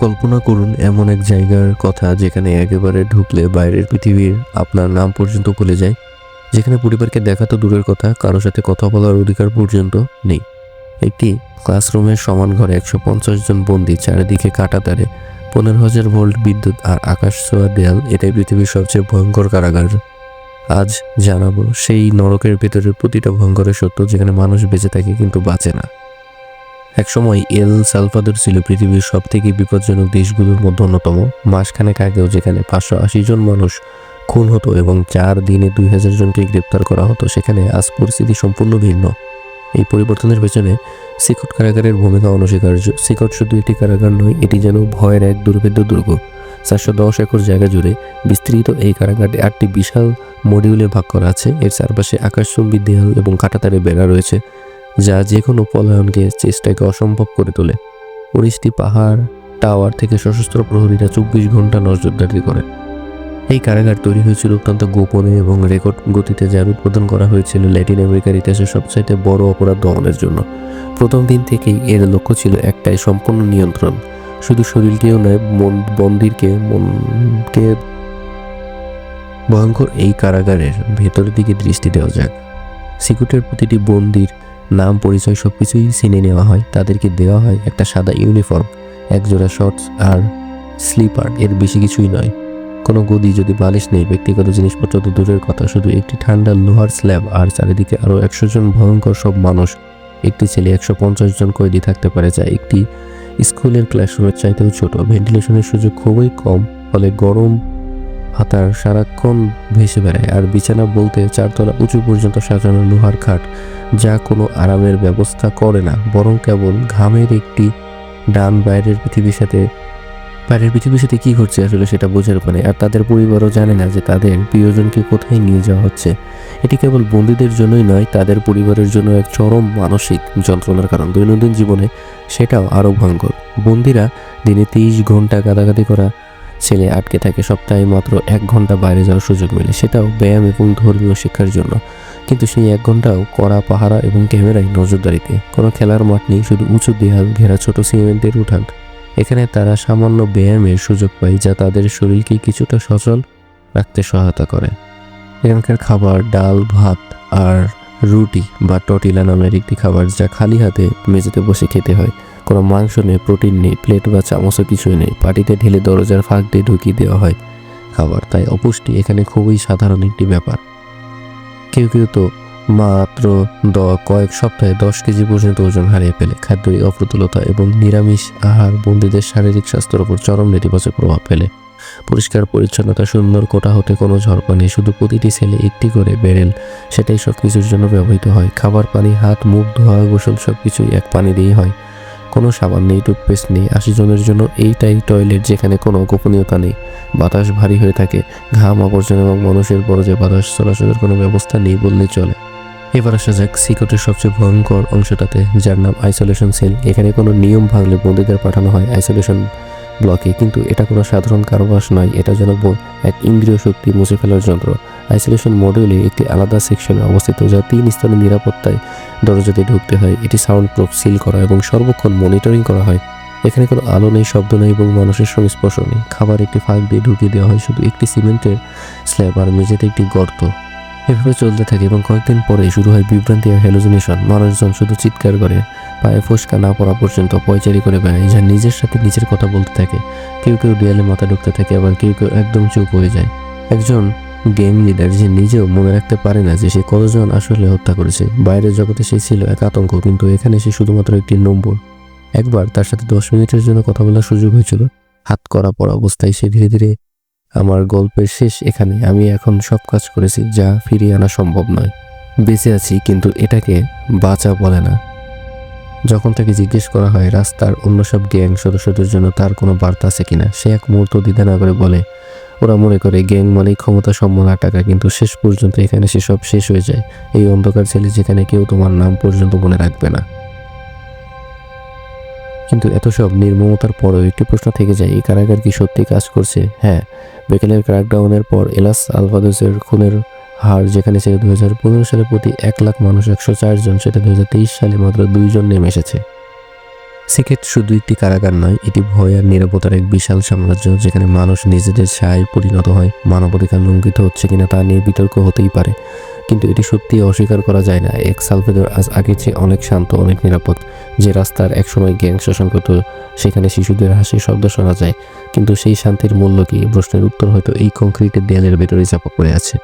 কল্পনা করুন, এমন এক জায়গার কথা যেখানে একেবারে ঢুকলে বাইরের পৃথিবীর আপনার নাম পর্যন্ত ভুলে যায়। যেখানে পরিবারকে দেখা তো দূরের কথা, কারও সাথে কথা বলার অধিকার পর্যন্ত নেই। একটি ক্লাসরুমের সমান ঘরে একশো পঞ্চাশ জন বন্দি, চারিদিকে কাটা তারে, পনেরো হাজার ভোল্ট বিদ্যুৎ আর আকাশ ছোঁয়া দেয়াল, এটাই পৃথিবীর সবচেয়ে ভয়ঙ্কর কারাগার। আজ জানাব, সেই নরকের ভেতরের প্রতিটা ভয়ঙ্করের সত্য যেখানে মানুষ বেঁচে থাকে কিন্তু বাঁচে না। একসময় এল সালফাদর ছিল পৃথিবীর সব থেকে বিপজ্জনক দেশগুলোর মধ্যে অন্যতম। মাসখানেক আগেও যেখানে পাঁচশো আশি জন মানুষ খুন হতো এবং চার দিনে দুই হাজার জনকে গ্রেপ্তার করা হতো, সেখানে আজ পরিস্থিতি সম্পূর্ণ ভিন্ন। এই পরিবর্তনের পেছনে সিকট কারাগারের ভূমিকা অনস্বীকার্য। সিকট শুধু একটি কারাগার নয়, এটি যেন ভয়ের এক দুর্ভেদ্য দুর্গ। চারশো দশ একর জায়গা জুড়ে বিস্তৃত এই কারাগারটি আটটি বিশাল মডিউলে ভাগ করা আছে। এর চারপাশে আকাশচুম্বী দেয়াল এবং কাটাতারে বেড়া রয়েছে। যা যে কোনো পলায়নকে চেষ্টাকে অসম্ভব করে তোলে। উনিশটি পাহাড়, টাওয়ার থেকে সশস্ত্র প্রহরীরা চব্বিশ ঘণ্টা নজরদারি করে। এই কারাগার তৈরি হয়েছিল অত্যন্ত গোপনে এবং রেকর্ড গতিতে যার উৎপাদন করা হয়েছিল ল্যাটিন আমেরিকার ইতিহাসের সবচাইতে বড় অপরাধ দমনের জন্য। প্রথম দিন থেকেই এর লক্ষ্য ছিল একটাই, সম্পূর্ণ নিয়ন্ত্রণ। শুধু শরীরকেও নয়, মন বন্দিরকে, মনকে ভয়ঙ্কর এই কারাগারের ভেতরের দিকে দৃষ্টি দেওয়া যাক। সিকুটের প্রতিটি বন্দির নাম, পরিচয় সব কিছুই চিনে নেওয়া হয়। তাদেরকে দেওয়া হয় একটা সাদা ইউনিফর্ম, একজোড়া শর্টস আর স্লিপার। এর বেশি কিছুই নয়। কোনো গদি যদি বালিশ নেই, ব্যক্তিগত জিনিসপত্র তো দূরের কথা। শুধু একটি ঠান্ডা লোহার স্ল্যাব আর চারিদিকে আরও একশো জন ভয়ঙ্কর সব মানুষ। একটি ছেলে একশো পঞ্চাশ জন কয়েদি থাকতে পারে, যা একটি স্কুলের ক্লাসরুমের চাইতেও ছোট। ভেন্টিলেশনের সুযোগ খুবই কম, ফলে গরম হাতার সারাক্ষণ ভেসে বেড়ায়, আর বিছানা বলতে চারতলা উঁচু পর্যন্ত সাজানো লোহার খাট, যা কোনো আরামের ব্যবস্থা করে না, বরং কেবল ঘামের একটি ডান বাইরের পৃথিবীর সাথে, বাইরের পৃথিবীর সাথে কি ঘটছে আসলে সেটা বোঝার পারে আর তাদের পরিবারও জানে না যে তাদের প্রিয়জনকে কোথায় নিয়ে যাওয়া হচ্ছে। এটি কেবল বন্দীদের জন্যই নয়, তাদের পরিবারের জন্য এক চরম মানসিক যন্ত্রণার কারণ। দৈনন্দিন জীবনে সেটাও আরও ভয়ঙ্কর। বন্দিরা দিনে তেইশ ঘণ্টা গাদাগাদি করা ছেলে আটকে থাকে সপ্তাহে মাত্র এক ঘণ্টা বাইরে যাওয়ার সুযোগ মেলে। সেটাও ব্যায়াম এবং ধর্মীয় শিক্ষার জন্য। কিন্তু সেই এক ঘন্টাও কড়া পাহারা এবং ক্যামেরায় নজরদারিতে। কোনো খেলার মাঠ নেই, শুধু উঁচু দেয়াল ঘেরা ছোট সিমেন্টের উঠান। এখানে তারা সামান্য ব্যায়ামের সুযোগ পায়, যা তাদের শরীরকে কিছুটা সচল রাখতে সহায়তা করে। এখানকার খাবার, ডাল, ভাত আর রুটি বা টটিলা নামের একটি খাবার যা খালি হাতে মেঝেতে বসে খেতে হয়। কোনো মাংস নেই, প্রোটিন নেই, প্লেট বা চামচও কিছুই নেই। পাটিতে ঢেলে দরজার ফাঁক দিয়ে ঢুকিয়ে দেওয়া হয়। খাবার তাই অপুষ্টি এখানে খুবই সাধারণ একটি ব্যাপার। কেউ কেউ তো মাত্র দ, কয়েক সপ্তাহে দশ কেজি পর্যন্ত ওজন হারিয়ে ফেলে। খাদ্যের অপ্রতুলতা এবং নিরামিষ আহার বন্দীদের শারীরিক স্বাস্থ্যের উপর চরম নেতিবাচক প্রভাব ফেলে। পরিষ্কার, পরিচ্ছন্নতা, সুন্দর, কোটা হতে কোনো ঝরপা নেই শুধু প্রতিটি ছেলে একটি করে বেরেল সেটাই সব কিছুর জন্য ব্যবহৃত হয়। খাবার, পানি, হাত, মুখ, ধোয়া, গোসল সব কিছুই এক পানি দিয়েই হয়। কোনো সাবান নেই, টুথপেস্ট নেই। আশি জনের জন্য এইটাই টয়লেট যেখানে কোনো গোপনীয়তা নেই। বাতাস ভারী হয়ে থাকে, ঘাম, আবর্জনা এবং মানুষের বড় যে বাতাস। চলাচলের কোনো ব্যবস্থা নেই বললে চলে। এবার আসা যাক সিকটের সবচেয়ে ভয়ঙ্কর অংশটাতে, যার নাম আইসোলেশন সেল এখানে কোনো নিয়ম ভাঙলে বন্দীদের পাঠানো হয় আইসোলেশন ব্লকে কিন্তু এটা কোনো সাধারণ কারবাস নয়। এটা যেন এক ইন্দ্রিয় শক্তি মুছে ফেলার যন্ত্র। আইসোলেশন মডিউলে একটি আলাদা সেকশনে অবস্থিত, যা তিন স্তরের নিরাপত্তায় দরজা দিয়ে ঢুকতে হয়। এটি সাউন্ড প্রুফ সিল করা এবং সর্বক্ষণ মনিটরিং করা হয়। এখানে কোনো আলো নেই, শব্দ নেই এবং মানুষের সংস্পর্শ নেই। খাবার একটি ফাঁক দিয়ে ঢুকিয়ে দেওয়া হয়, শুধু একটি সিমেন্টের স্ল্যাব আর মেঝেতে একটি গর্ত। এভাবে চলতে থাকে এবং কয়েকদিন পরে শুরু হয় বিভ্রান্তি আর হ্যালোজিনেশন মানুষজন শুধু চিৎকার করে। পায়ে ফোসকা না পড়া পর্যন্ত পয়চারি করে বেড়ায়, যা নিজের সাথে নিজের কথা বলতে থাকে। কেউ কেউ দেয়ালে মাথা ঢুকতে থাকে, আবার কেউ কেউ একদম চুপ হয়ে যায়। একজন গেম লিডার যে নিজেও মনে রাখতে পারে না যে সে কতজন আসলে হত্যা করেছে। বাইরের জগতে সে ছিল এক আতঙ্ক, কিন্তু এখানে সে শুধুমাত্র একটি নম্বর। একবার তার সাথে দশ মিনিটের জন্য কথা বলার সুযোগ হয়েছিল। হাত করা পড়া অবস্থায় সে ধীরে ধীরে, আমার গল্পের শেষ এখানে, আমি এখন সব কাজ করেছি, যা ফিরিয়ে আনা সম্ভব নয়। বেঁচে আছি, কিন্তু এটাকে বাঁচা বলে না। যখন তাকে জিজ্ঞেস করা হয়, রাস্তার অন্য সব গ্যাং সদস্যদের জন্য তার কোনো বার্তা আছে কিনা, সে এক মুহূর্ত দ্বিধা না করে বলে, ওরা মনে করে গ্যাং মানেই ক্ষমতা সম্মান আর টাকা কিন্তু শেষ পর্যন্ত এখানে সেসব শেষ হয়ে যায়। এই অন্ধকার ছেলে যেখানে কেউ তোমার নাম পর্যন্ত মনে রাখবে না। কিন্তু এত সব নির্মমতার পরেও একটি প্রশ্ন থেকে যায়, এই কারাগার কি সত্যি কাজ করছে? হ্যাঁ বেকেলের ক্র্যাকডাউনের পর এলাস আলভাদোসের খুনের হার যেখানে ছিল দু হাজার পনেরো সালে প্রতি এক লাখ মানুষ একশো চার জন, সেটা দু হাজার তেইশ সালে মাত্র দুইজন নেমে এসেছে। সিকেট শুধু একটি কারাগার নয়, এটি ভয় আর নিরাপত্তার এক বিশাল সাম্রাজ্য, যেখানে মানুষ নিজেদের ছায় পরিণত হয়। মানবাধিকার লঙ্ঘিত হচ্ছে কিনা তা নিয়ে বিতর্ক হতেই পারে, কিন্তু এটি সত্যি অস্বীকার করা যায় না। এক সালভেদর আজ আগের চেয়ে অনেক শান্ত, অনেক নিরাপদ। যে রাস্তার একসময় গ্যাং শাসন করতো, সেখানে শিশুদের হাসি শব্দ শোনা যায়, কিন্তু সেই শান্তির মূল্য কি? প্রশ্নের উত্তর হয়তো এই কংক্রিটের দেয়ালের ভেতরে চাপা পড়ে আছে।